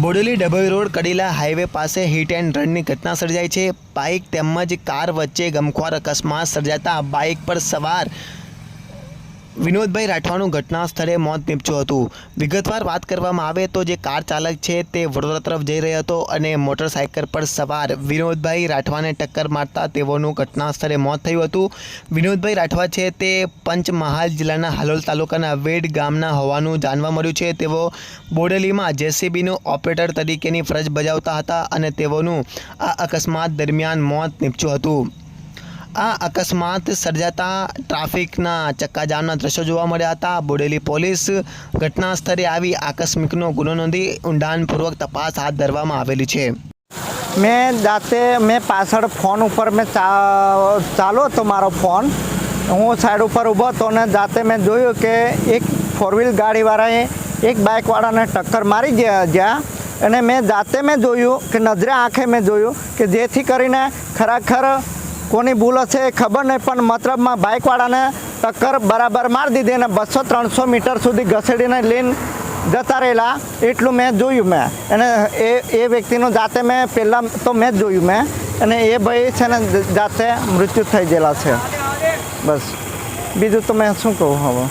Bodeli Dabhoi road કડીલા highway પાસે hit and રનની ઘટના સર્જાઈ છે. બાઇક તેમજ કાર વચ્ચે ગમખ્વાર અકસ્માત સર્જાતા બાઇક પર સવાર વિનોદભાઈ રાઠવાનું ઘટના સ્થળે મોત નીપજ્યું હતું. વિગતવાર વાત કરવામાં આવે તો જે કાર ચાલક છે તે વડોદરા તરફ જઈ રહ્યો હતો અને મોટરસાઇકલ પર સવાર વિનોદભાઈ રાઠવાને ટક્કર મારતા તેઓનું ઘટના સ્થળે મોત થયું હતું. વિનોદભાઈ રાઠવા છે તે પંચમહાલ જિલ્લાના હાલોલ તાલુકાના વેડ ગામના હોવાનું જાણવા મળ્યું છે. તેઓ બોડેલીમાં જેસીબીનું ઓપરેટર તરીકેની ફરજ બજાવતા હતા અને તેઓનું આ અકસ્માત દરમિયાન મોત નીપજ્યું હતું. આ અકસ્માત સર્જાતા ટ્રાફિકના ચક્કાજામના દ્રશ્યો જોવા મળ્યા હતા. બોડેલી પોલીસ ઘટના સ્થળે આવી આકસ્મિકનો ગુનો નોંધી ઊંડાણપૂર્વક તપાસ હાથ ધરવામાં આવેલી છે. મેં જાતે, મેં પાછળ ફોન ઉપર મેં ચાલુ હતો મારો ફોન. હું સાઈડ ઉપર ઊભો હતો ને જાતે મેં જોયું કે એક ફોર વ્હીલ ગાડીવાળાએ એક બાઇકવાળાને ટક્કર મારી ગયા જ્યાં. અને મેં જાતે મેં જોયું કે નજરે આંખે મેં જોયું કે જેથી કરીને ખરેખર કોની ભૂલ હશે ખબર નહીં, પણ મતલબમાં બાઇકવાળાને ટક્કર બરાબર મારી દીધી અને બસો ત્રણસો મીટર સુધી ઘસેડીને લઈને જતા રહેલા. એટલું મેં જોયું મેં. અને એ એ વ્યક્તિનું જાતે મેં પહેલાં તો મેં જ જોયું મેં. અને એ ભાઈ છે ને જાતે મૃત્યુ થઈ ગયેલા છે. બસ. બીજું તો મેં શું કહું હવે?